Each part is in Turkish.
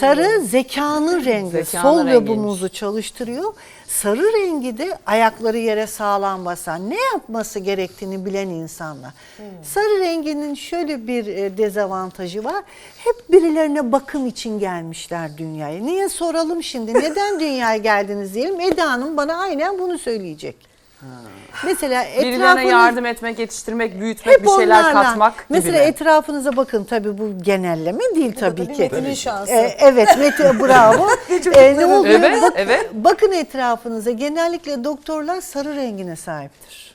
Sarı zekanın rengi. Zekanın Sol rengiymiş. lobumuzu çalıştırıyor. Sarı rengi de ayakları yere sağlam basan, ne yapması gerektiğini bilen insanlar. Sarı renginin şöyle bir e, dezavantajı var. Hep birilerine bakım için gelmişler dünyaya. Niye soralım şimdi? Neden dünyaya geldiniz diyelim. Eda Hanım bana aynen bunu söyleyecek. Mesela Birilerine etrafınız- yardım etmek, yetiştirmek, büyütmek, hep bir şeyler onlarla. katmak gibi Mesela mi? etrafınıza bakın tabii bu genelleme değil tabii, tabii ki. Metin'in şansı. Ee, evet Mete bravo. Ee, ne oluyor? Evet, Bak- evet. Bakın etrafınıza genellikle doktorlar sarı rengine sahiptir.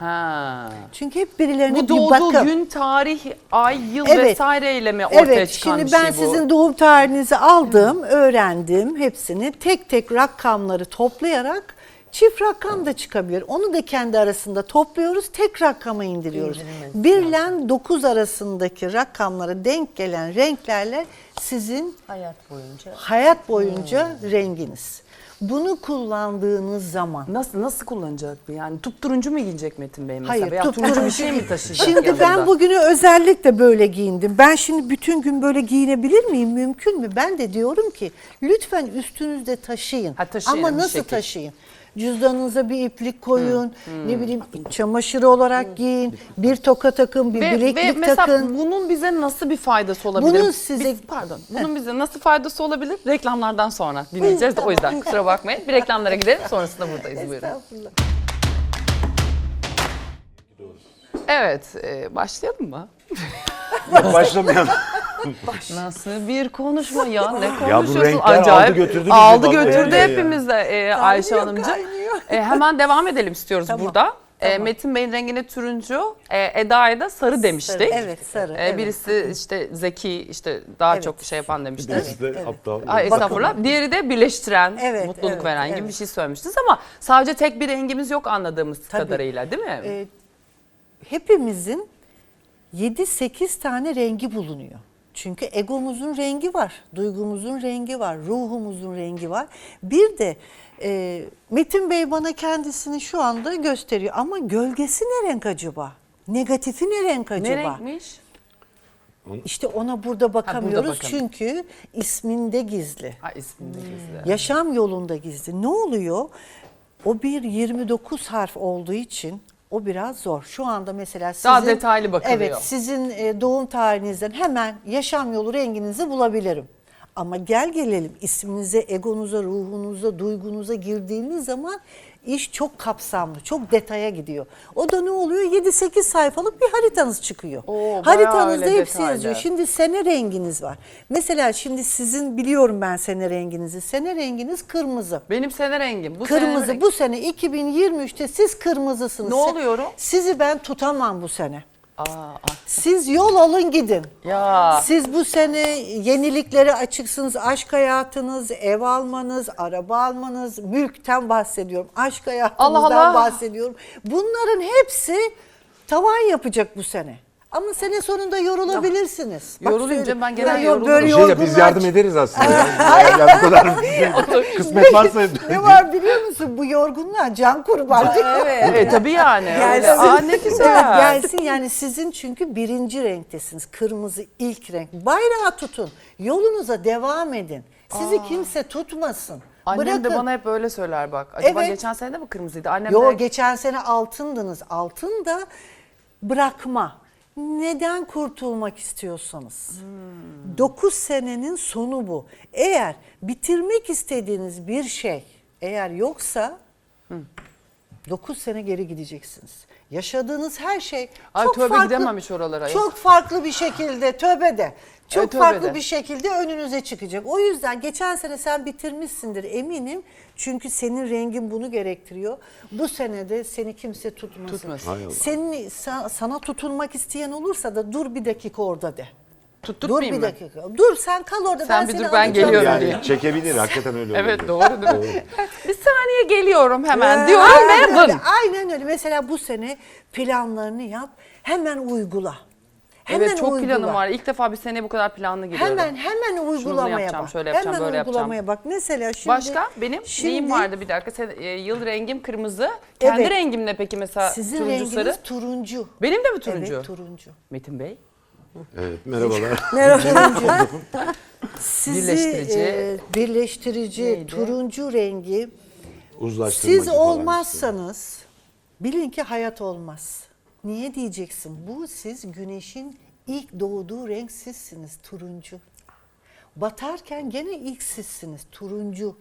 Ha. Çünkü hep birilerine Bu bir doğduğu gün, tarih, ay, yıl Evet. vesaireyle mi ortaya Evet, çıkan şimdi bir ben şey bu? sizin doğum tarihinizi aldım, öğrendim hepsini. Tek tek rakamları toplayarak çift rakam da çıkabilir. Onu da kendi arasında topluyoruz, tek rakama indiriyoruz. 1 ile 9 arasındaki rakamlara denk gelen renklerle sizin Hayat boyunca. hayat boyunca renginiz. Bunu kullandığınız zaman Nasıl nasıl kullanacak bu yani? Turuncu mu giyecek Metin Bey mesela? Hayır, Veya turuncu bir şey mi taşıyacak Şimdi yanında? ben bugünü özellikle böyle giyindim. Ben şimdi bütün gün böyle giyinebilir miyim? Mümkün mü? Ben de diyorum ki lütfen üstünüzde taşıyın. Ha, taşıyın Ama bir nasıl şekil. taşıyın? Cüzdanınıza bir iplik koyun, ne bileyim çamaşır olarak giyin, bir toka takın, bir Ve, ve bileklik mesela takın. bunun bize nasıl bir faydası olabilir? Bunun size- Biz- pardon. Bunun bize nasıl faydası olabilir? Reklamlardan sonra dinleyeceğiz de o yüzden kusura bakmayın. Bir reklamlara gidelim sonrasında buradayız buyurun. Estağfurullah. Evet e, başlayalım mı? Başlamayalım. Nasıl bir konuşma ya ne bu konuşuyorsun? renkler aldı götürdü bizi Aldı götürdü öyle ya. hepimiz de e, Ayşe Hanımcığım. E, hemen devam edelim istiyoruz burada. E, Metin Bey'in rengine turuncu, e, Eda'ya da sarı demiştik. Evet sarı. E, evet. Birisi işte zeki, işte daha Evet. çok şey yapan demiştik. Birisi de aptal. Ay estağfurullah. Diğeri de birleştiren, Evet, mutluluk evet, veren gibi evet. bir şey söylemiştiniz ama sadece tek bir rengimiz yok anladığımız Tabii. kadarıyla değil mi? Ee, hepimizin 7-8 tane rengi bulunuyor. Çünkü egomuzun rengi var, duygumuzun rengi var, ruhumuzun rengi var. Bir de e, Metin Bey bana kendisini şu anda gösteriyor ama gölgesi ne renk acaba? Negatifi ne renk acaba? ne renkmiş? İşte ona burada bakamıyoruz bakalım. çünkü isminde gizli. Ha isminde gizli. Yaşam yolunda gizli. Ne oluyor? O bir 29 harf olduğu için o biraz zor. Şu anda mesela sizin... Daha detaylı bakılıyor. Evet sizin e, doğum tarihinizden hemen yaşam yolu renginizi bulabilirim. Ama gel gelelim isminize, egonuza, ruhunuza, duygunuza girdiğiniz zaman iş çok kapsamlı, çok detaya gidiyor. O da ne oluyor? 7-8 sayfalık bir haritanız çıkıyor. Oo, Haritanızda hepsi detaylı. yazıyor. Şimdi sene renginiz var. Mesela şimdi sizin biliyorum ben sene renginizi. Sene renginiz kırmızı. Benim sene rengim. Bu kırmızı sene bu sene 2023'te siz kırmızısınız. Ne oluyorum? Sizi ben tutamam bu sene. Aa. Siz yol alın gidin. Ya. Siz bu sene yeniliklere açıksınız. Aşk hayatınız, ev almanız, araba almanız, mülkten bahsediyorum. Aşk hayatınızdan Allah Allah. bahsediyorum. Bunların hepsi tavan yapacak bu sene. Ama sene sonunda yorulabilirsiniz. Bak Yorulunca ben genelde Ya yorulurum. böyle şey ya biz yardım ederiz aslında. ya. ya bu kadar kısmet varsa. Ne var biliyor musun? Bu yorgunluğa can kurban. Evet tabii yani. Öyle. Gelsin. Aa ne güzel. Evet, gelsin yani sizin çünkü birinci renktesiniz. Kırmızı ilk renk. Bayrağı tutun. Yolunuza devam edin. Sizi kimse tutmasın. Annem Bırakın. de bana hep öyle söyler bak. Acaba Evet. geçen sene de mi kırmızıydı? Annem Yo de geçen sene altındınız. Altın da bırakma. Neden kurtulmak istiyorsanız. 9 senenin sonu bu. Eğer bitirmek istediğiniz bir şey eğer yoksa 9 sene geri gideceksiniz. Yaşadığınız her şey Ay, çok tövbe farklı. oralara. Çok farklı bir şekilde tövbe de. Çok tövbe farklı de. bir şekilde önünüze çıkacak. O yüzden geçen sene sen bitirmişsindir eminim. Çünkü senin rengin bunu gerektiriyor. Bu sene de seni kimse tutmasın. Tutmasın. Senin, sa- sana tutunmak isteyen olursa da dur bir dakika orada de. Dur tutturmayayım bir mı? dakika. Dur sen kal orada. Sen ben bir seni dur, ben alacağım. geliyorum. Yani diye. çekebilir hakikaten öyle Evet olabilir. doğru değil mi? bir saniye geliyorum hemen Ee, diyorum aynen ve öyle. Aynen öyle. Mesela bu sene planlarını yap. Hemen uygula. Hemen Evet çok uygula. planım var. İlk defa bir sene bu kadar planlı giriyorum. Hemen hemen uygulamaya yapacağım, bak. şöyle yapacağım, hemen böyle yapacağım. uygulamaya bak. Mesela şimdi Başka benim şimdi neyim vardı bir dakika. Sen, e, yıl rengim kırmızı. Kendi Evet. rengim ne peki mesela Sizin turuncu renginiz sarı? turuncu. Benim de mi turuncu? Evet turuncu. Metin Bey. Evet, merhabalar. Sizi Birleştirici. e, birleştirici Neydi? turuncu rengi Uzlaştırmacı siz falan olmazsanız bilin ki hayat olmaz. Niye diyeceksin? Bu siz güneşin ilk doğduğu renk sizsiniz turuncu. Batarken gene ilk sizsiniz turuncu.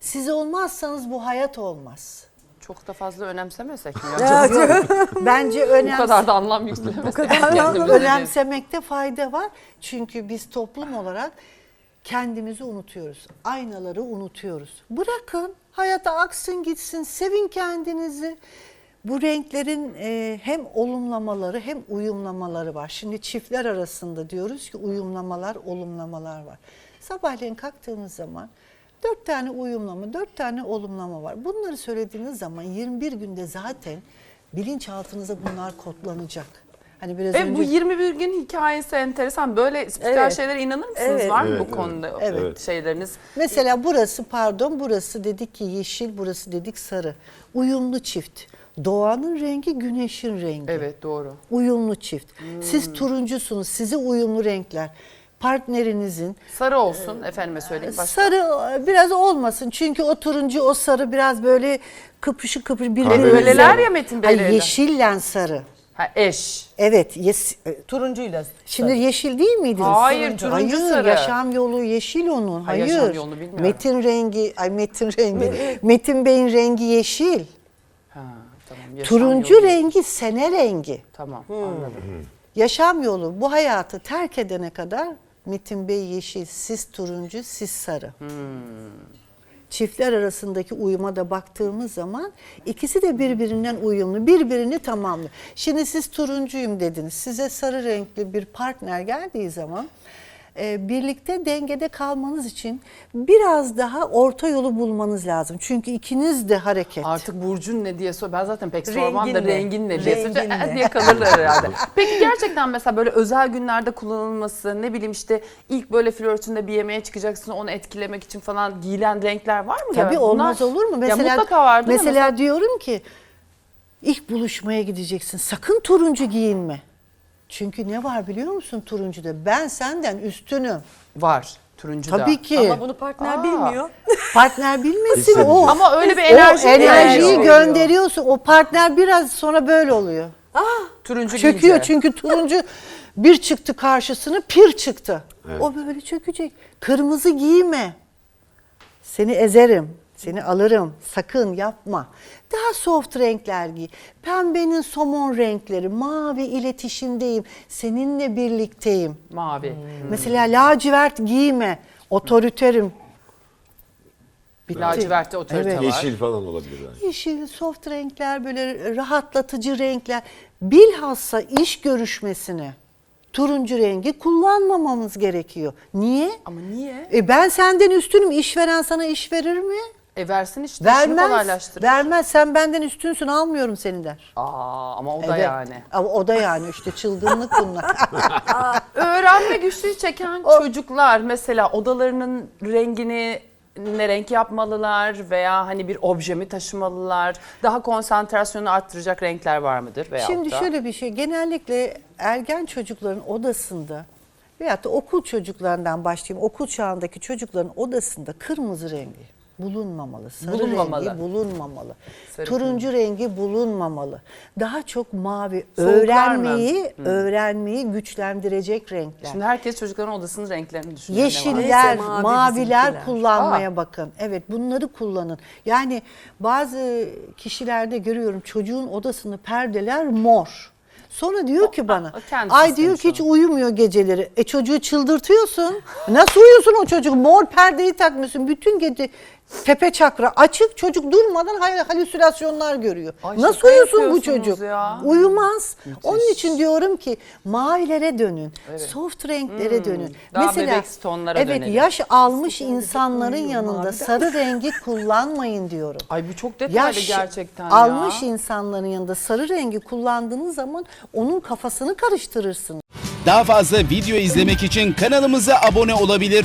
Siz olmazsanız bu hayat olmaz. Çok da fazla önemsemesek mi? ya? Bence Bu önemli. kadar da anlam yüklemesek. kendimize. önemsemekte fayda var. Çünkü biz toplum olarak kendimizi unutuyoruz. Aynaları unutuyoruz. Bırakın hayata aksın gitsin. Sevin kendinizi. Bu renklerin e, hem olumlamaları hem uyumlamaları var. Şimdi çiftler arasında diyoruz ki uyumlamalar, olumlamalar var. Sabahleyin kalktığınız zaman dört tane uyumlama, dört tane olumlama var. Bunları söylediğiniz zaman 21 günde zaten bilinçaltınıza bunlar kodlanacak. Hani biraz E, önce bu 21 gün hikayesi enteresan. Böyle spiritüel Evet. şeylere inanır mısınız? Evet. Var mı Evet, bu evet. konuda Evet. şeyleriniz? Mesela burası pardon burası dedik ki yeşil burası dedik sarı. Uyumlu çift. Doğanın rengi güneşin rengi. Evet doğru. Uyumlu çift. Siz turuncusunuz. Size uyumlu renkler. Partnerinizin Sarı olsun efendime söyleyeyim. Başka. sarı biraz olmasın. Çünkü o turuncu o sarı biraz böyle kıpışı kıpışı birbirine. Kahverengi. Öyleler ya Metin Hayır, Bey'le. yeşille sarı. Ha, eş. Evet. Yes, e, Turuncuyla. Şimdi yeşil değil miydiniz? Hayır, turuncu Hayır, sarı. yaşam yolu yeşil onun. Ha, Hayır. yaşam yolunu bilmiyorum. Metin rengi, ay Metin rengi. Metin Bey'in rengi yeşil. Ha, tamam. yaşam Turuncu yolu. rengi sene rengi. Tamam Hmm. anladım. Yaşam yolu bu hayatı terk edene kadar Metin Bey yeşil, siz turuncu, siz sarı. Çiftler arasındaki uyuma da baktığımız zaman ikisi de birbirinden uyumlu, birbirini tamamlı. Şimdi siz turuncuyum dediniz. Size sarı renkli bir partner geldiği zaman birlikte dengede kalmanız için biraz daha orta yolu bulmanız lazım. Çünkü ikiniz de hareket. Artık burcun ne diye sor. Ben zaten pek Rengin sormam da ne? rengin ne diye sorunca Rengin ne? diye kalırlar herhalde. Peki gerçekten mesela böyle özel günlerde kullanılması ne bileyim işte ilk böyle flörtünde bir yemeğe çıkacaksın onu etkilemek için falan giyilen renkler var mı? Tabii Ya olmaz bunlar- olur mu? Mesela ya mutlaka vardır ama Mesela diyorum ki ilk buluşmaya gideceksin. Sakın turuncu giyinme. Çünkü ne var biliyor musun turuncuda? Ben senden üstünüm. var turuncu da. Tabii ki. Ama bunu partner Aa. bilmiyor. Partner bilmesin o. Ama öyle bir o enerji enerjiyi veriyor. gönderiyorsun. O partner biraz sonra böyle oluyor. Turuncu Çöküyor giyince. çünkü turuncu bir çıktı karşısına pir çıktı. Evet. O böyle çökecek. Kırmızı giyme. Seni ezerim. Seni alırım. Sakın yapma. Daha soft renkler giy. Pembenin somon renkleri. Mavi iletişimdeyim. Seninle birlikteyim. Mavi. Mesela lacivert giyme. Otoriterim. Bitti. Lacivertte otorite Evet. var. Yeşil falan olabilir. Yani. Yeşil, soft renkler, böyle rahatlatıcı renkler. Bilhassa iş görüşmesine turuncu rengi kullanmamamız gerekiyor. Niye? Ama niye? E ben senden üstünüm. İşveren sana iş verir mi? E versin işte. işini Vermez. kolaylaştırır. Vermez. Sen benden üstünsün almıyorum seni der. Aa, ama o da Evet. yani. Ama o da yani işte çılgınlık bunlar. Öğrenme güçlüğü çeken çocuklar mesela odalarının rengini ne renk yapmalılar veya hani bir obje mi taşımalılar? Daha konsantrasyonu arttıracak renkler var mıdır veya Şimdi şöyle bir şey. Genellikle ergen çocukların odasında veyahut da okul çocuklarından başlayayım. Okul çağındaki çocukların odasında kırmızı rengi bulunmamalı. Sarı Bulunmamalı. rengi bulunmamalı. Sarı, turuncu rengi bulunmamalı. Daha çok mavi Soğuklar mı? öğrenmeyi, öğrenmeyi güçlendirecek renkler. Şimdi herkes çocukların odasının renklerini düşünüyor. Yeşiller, Neyse, mavi maviler bizimkiler. kullanmaya bakın. Evet bunları kullanın. Yani bazı kişilerde görüyorum çocuğun odasını perdeler mor. Sonra diyor ki bana, ay diyor ki hiç uyumuyor geceleri. E çocuğu çıldırtıyorsun. Nasıl uyusun o çocuk? Mor perdeyi takmışsın. Bütün gece tepe çakra açık. Çocuk durmadan halüsinasyonlar görüyor. Ay, Nasıl uyusun bu çocuk? ya. Uyumaz. Onun için diyorum ki mavilere dönün. Soft renklere dönün. Hmm. Daha bebek tonlara evet, dönelim. yaş almış insanların yanında sarı rengi kullanmayın diyorum. Ay bu çok detaylı Yaş gerçekten almış ya. insanların yanında sarı rengi kullandığınız zaman onun kafasını karıştırırsınız. Daha fazla video izlemek için kanalımıza abone olabilir.